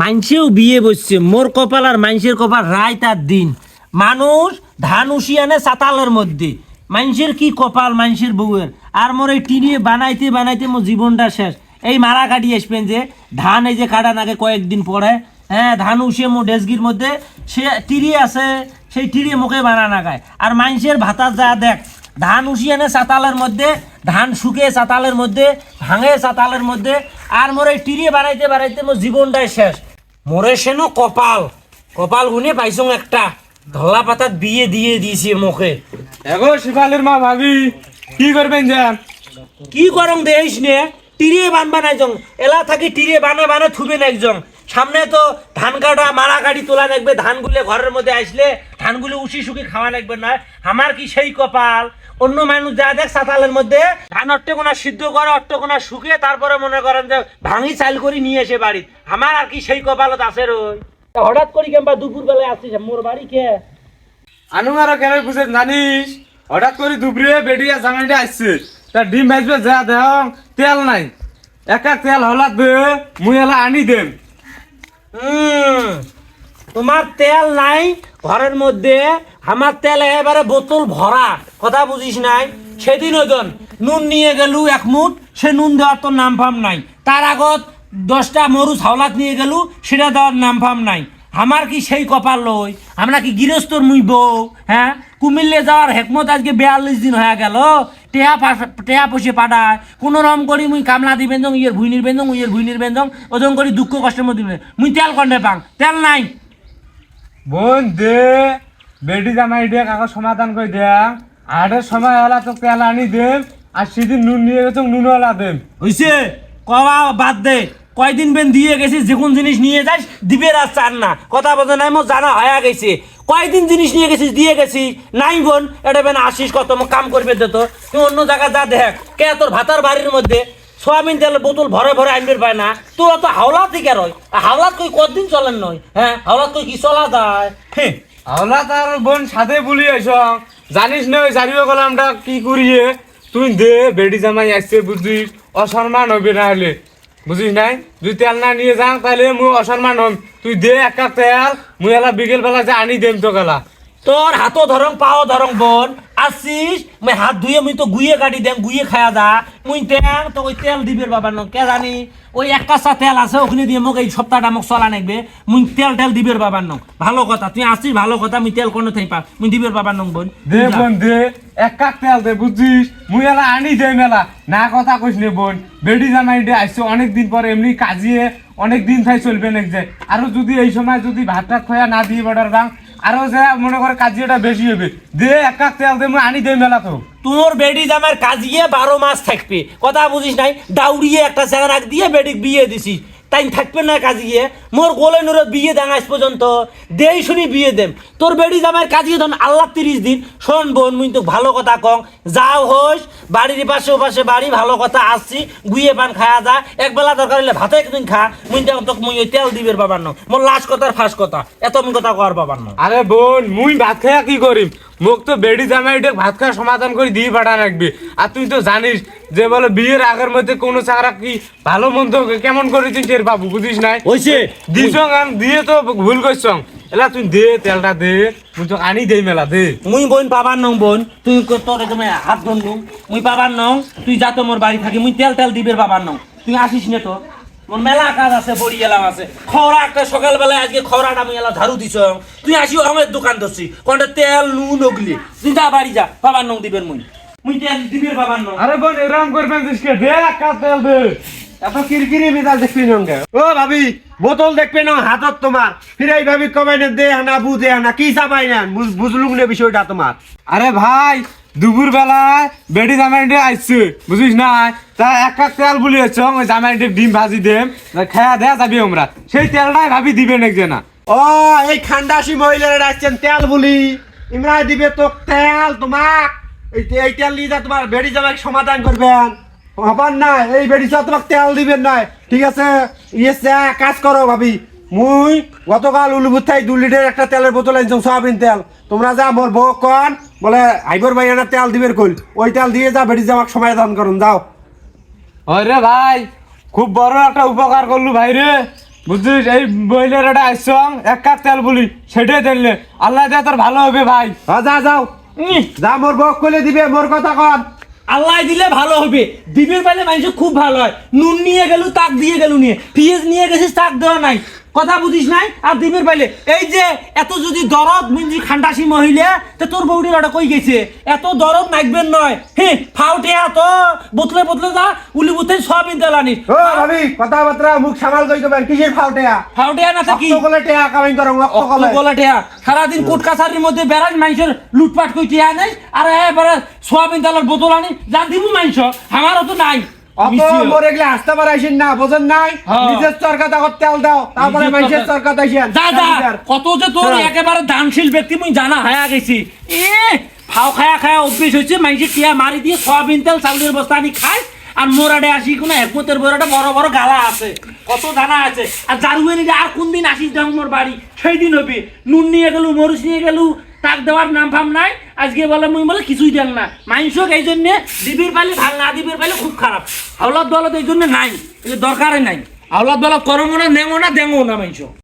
মাইনসেও বিয়ে বসছে, মোর কপাল আর মাইনসের কপাল রায় তার দিন। মানুষ ধান উসি আনে চাতালের মধ্যে। মাইনসের কি কপাল মাইনসের বউয়ের? আর মোর এই টিনিয়ে বানাইতে বানাইতে মোর জীবনটা শেষ। এই মারা কাটি আসবেন যে, ধান এই যে কাটা নাকে কয়েকদিন পরে হ্যাঁ ধান উসিয়ে মোর ডেসগির মধ্যে সে টিরি আছে, সেই টিরি মুখে বানা নাগায় আর মাইনসের ভাতা যা দেখ, ধান উসিয়ে আনে চাতালের মধ্যে, ধান শুকে চাতালের মধ্যে, ভাঙে চাতালের মধ্যে আর মোর এই টিরিয়ে বানাইতে বানাইতে মোর জীবনটাই শেষ। মোরে সেন কপাল। কপাল গুনে পাইছং একটা। ধলা পাতাত বিয়ে দিয়ে দিয়েছি মুখে এগো শিফালের মা ভাবি কি করবেন যান? কি করং দেখিস নে? টিরিয়ে বানবা নাই জং এলা থাকি টিরিয়ে বানা বানা থুবে না একজন সামনে তো ধান কাটা মারা গাড়ি তোলা লাগবে ধানগুলো ঘরের মধ্যে আসলে ধানগুলো উসি শুকি খাওয়া লাগবে না। আমার কি সেই কপাল? অন্য মানুষ যা দেখ সাতালের মধ্যে ধান অট্টকোনা সিদ্ধ করে অট্টকোনা শুকিয়ে তারপরে মনে করেন যে ভাঙি চাল করে নিয়ে এসে বাড়ি আমার আর কি সেই কপালত আছে রই। হঠাৎ করি কেমবা দুপুর বেলায় আসছিস মোর বাড়ি কে? আনু আরও কেন বুঝে জানিস? হঠাৎ করে দুপুরে বেডিয়া জামাইটা আসছে। তার ডিম ভাজবে যা দেহ তেল নাই। একা তেল হলা দে মুই এলা আনি হুম, তোমার তেল নাই ঘরের মধ্যে আমার তেল এবারে বোতল ভরা, কথা বুঝিস নাই? সেদিন ওজন, নুন নিয়ে গেলু এক মুঠ, সে নুন দেওয়ার তোর নাম ফাম নাই। তার আগত দশটা মরু ছাওলাত নিয়ে গেলু, সেটা দেওয়ার নাম ফাম নাই। আমার কি সেই কপাল লই? আমরা কি গৃহস্থর মুই বউ? হ্যাঁ? কুমিল্লে যাওয়ার হেকমত আজকে বিয়াল্লিশ দিন হয়ে গেল। টেহা পাশ- টেহা পয়সা পাঠায়। কোনো রকম করি মুই কামলা দিবেন ইয়ের ভুইনির বেঞ্জং ইয়ের ভুইনির বেঞ্জং ওজন করি দুঃখ কষ্টের মধ্যে মুই তেল কন্ডে পাং। তেল নাই। বোন, দে। বেডি জামাই দিয়ে কাকা সমাধান করে দেয়া আটের সময় হলা তো তেল আনি দেম আর সেদিন নুন নিয়ে গেছ নুন হলা দেম হইছে? কবা বাদ দে। কয়দিন বেন দিয়ে গেছিস যে কোন জিনিস নিয়ে যাস, দিবে আর চান না। কথা বলতে নাই, মোর জানা হয়ে গেছে। কয়দিন জিনিস নিয়ে গেছিস, দিয়ে গেছি। নাই বোন, এটা বেন আসিস কত কাম করবে দে তো। তুই অন্য জায়গা যা দেখ। কে তোর ভাতার বাড়ির মধ্যে? সোয়াবিন তেলের বোতল ভরে ভরে আনবে পায় না। তোর তো হাওলাত দিকে রয় আর হাওলাত কই কতদিন চলেন নয়? হ্যাঁ হাওলাত কই কি চলা যায়? হলা তার বোন সাথে বলি আইস জানিস না ওই জারিও গলামটা কি করিয়ে তুই দে বেডি জামাই আসছে বুঝিস অসম্মান হবে না হলে। বুঝিস নাই? যদি তেল না নিয়ে যাও তাহলে মুই অসম্মান হম। তুই দে এক কাপ তেল মুই এলা বিকেল বেলা যে আনি দেম তো গেলা। তোর হাতও ধরং পাও ধরং বোন। আসিস? মুই হাত ধুয়ে মুই তো গুইয়ে কাটি দেম গুইয়ে খায়া দা মুই তেল তো ওই তেল দিবের বাবা ন কে জানি? ওই এক কাঁচা তেল আছে ওখানে দিয়ে মোক এই সপ্তাহটা মোক চলা নাকবে মুই তেল তেল দিবের বাবার নং। ভালো কথা তুই আসিস ভালো কথা মুই তেল কোনো থাই পা মুই দিবের বাবার নং বোন। দে যা। বোন দে। এক কাপ তেল দে বুঝছিস মুই এলা আনি দে মেলা না কথা কইস নে বোন? বেডি জামাই দে আসছে অনেক দিন পরে এমনি কাজিয়ে অনেক দিন থাই চলবে নাকি যে আরও যদি এই সময় যদি ভাত টাত খয়া না দিয়ে বর্ডার বাং আরও যা মনে করে কাজিয়াটা বেশি হবে। দে এক কাক তেল দে আনি দে মেলা তো। তোর বেডি জামার কাজিয়ে বারো মাস থাকবে। কথা বুঝিস নাই? দাউড়িয়ে একটা চেহারা দিয়ে বেডিক বিয়ে দিছিস। তাই থাকবে না কাজিয়ে মোর গোলে নুরে বিয়ে দেন আজ পর্যন্ত। দেই শুনি বিয়ে দেম। তোর বেডি জামার কাজিয়ে ধন আল্লাহ তিরিশ দিন। শোন বোন, মুই তো ভালো কথা কং। যাও হোস, বাড়ির পাশে ওপাশে বাড়ি, ভালো কথা আসছি। গুইয়ে পান খায়া যা। একবেলা দরকার হলে ভাতে একদিন খা। মুই তোকে মুই ওই তেল দিবের বাবার ন মোর লাশ কথার ফাঁস কথা। এত আমি কথা কর বাবার ন আরে বোন, মুই ভাত খায়া কি করিম? মোক তো বেডি জামাই ভাত খাওয়া সমাধান করে দিয়ে পাঠা রাখবি। আর তুই তো জানিস যে বলে বিয়ের আগের মধ্যে কোনো চাকরা কি ভালো মন্দ কেমন করেছিস এর বাবু বুঝিস নাই? হইছে। দিছ গান দিয়ে তো ভুল করছ এলা তুই দে তেলটা দে তুই তো আনি দেই মেলা দে। মুই বোন পাবার নং বোন। তুই তোর তুমি হাত ধরলু। মুই পাবার নং তুই যা তো মোর বাড়ি থাকি মুই তেল তেল দিবের পাবার নং। তুই আসিস নে তো। মোর মেলা কাজ আছে বড়ি এলাম আছে। খরা একটা সকালবেলায় আজকে খরাটা আমি এলা ঝাড়ু দিছ তুই আসি আমার দোকান ধরছি। কোনটা তেল নুন ওগলি তুই যা বাড়ি যা পাবার নং দিবের মুই। আরে দে কিরকিরি দেখবি ও ভাবি, বোতল দেখবে হাতত ফিরাই ভাবি কমাই না দে না না, কি না তোমার। আরে ভাই দুপুর বেলায় বেটি জামাইটে আসছে বুঝিস না তা এক কাপ তেল বলি ওই জামাইটে ডিম ভাজি দেম। খেয়া দেয়া যাবি আমরা। সেই তেলটাই ভাবি দিবে নাকি না? ও, এই খান্ডাসি মহিলারা আসছেন তেল বলি। ইমরাই দিবে তো তেল তোমাক। এই তেল নিয়ে যা তোমার বেড়ি জামাই সমাধান করবেন। হবার না এই বেড়ি চা তোমাক তেল দিবেন না ঠিক আছে? ইয়ে কাজ করো ভাবি। মুই গতকাল উলুবুথাই দু লিটার একটা তেলের বোতল আনছো সয়াবিন তেল। তোমরা যা মোর বউ কন বলে আইবর ভাই একটা তেল দিবের কইল। ওই তেল দিয়ে যা বেড়ি জামাক সমাধান করুন যাও। ওরে ভাই খুব বড় একটা উপকার করলু ভাই রে। বুঝছিস? এই বইলের এটা আইসং এক কাপ তেল বলি সেটাই দিলে আল্লাহ দিয়ে তোর ভালো হবে ভাই। যা যাও। যা মোর বক কইলে দিবে মোর কথা কন। আল্লাহ দিলে ভালো হবে। দিবের পাইলে মানুষ খুব ভালো হয়। নুন নিয়ে গেল তাক দিয়ে গেল নিয়ে। পিঁয়াজ নিয়ে গেছিস তাক দেওয়া নাই। কথা বুঝিস নাই? আর দিবের পাইলে। এই যে এত যদি দরদ মিঞ্জি খান্ডাসি মহিলা তো তোর বউটির ওটা কই গেছে? এত দরদ নাকবেন নয়। হে ফাউটে তো। বোতলে বোতলে যা উলি বুতে সব ইন্তেল আনিস ও ভাবি কথাবার্তা মুখ সামাল কই কবেন কিসের ফাউটেয়া ফাউটে না থাকি অক্ত কলে টেয়া কামাই করো অক্ত কলে বলে টেয়া। সারাদিন কোট কাছারির মধ্যে বেড়াস মানুষের লুটপাট করে টিয়া নেই? আর এবারে সোয়াবিন তেলের বোতল আনি যা দিব মানুষ আমারও তো নাই। হ্যাঁ। কত যে তোর। একেবারে দানশীল ব্যক্তি মুই জানা গেছি। এ ফাও খায়া খায়া অভ্যেস হয়েছে মানুষের টিয়া মারি দিয়ে সয়াবিন তেল চাউলের বস্তা আনি খায় আর মোরাডে আসি কোনো একমতের বড়টা বড় বড় গালা আছে। কত দানা আছে। আর জারুয়ে আর কোন দিন আসিস মোর বাড়ি? সেই দিন হবে। নুন নিয়ে গেলু মরিচ নিয়ে গেলু তাক দেওয়ার নাম ফাম নাই। আজকে বলে মুই বলে কিছুই দেন না। মাইনসক এই জন্য দিবির পাইলে ভালো না, দিবির পাইলে খুব খারাপ। হাওলাত দলত এই জন্য নাই দরকারই নাই। হাওলাত দলত করমো না, নেমো না, দেমো না মাইনস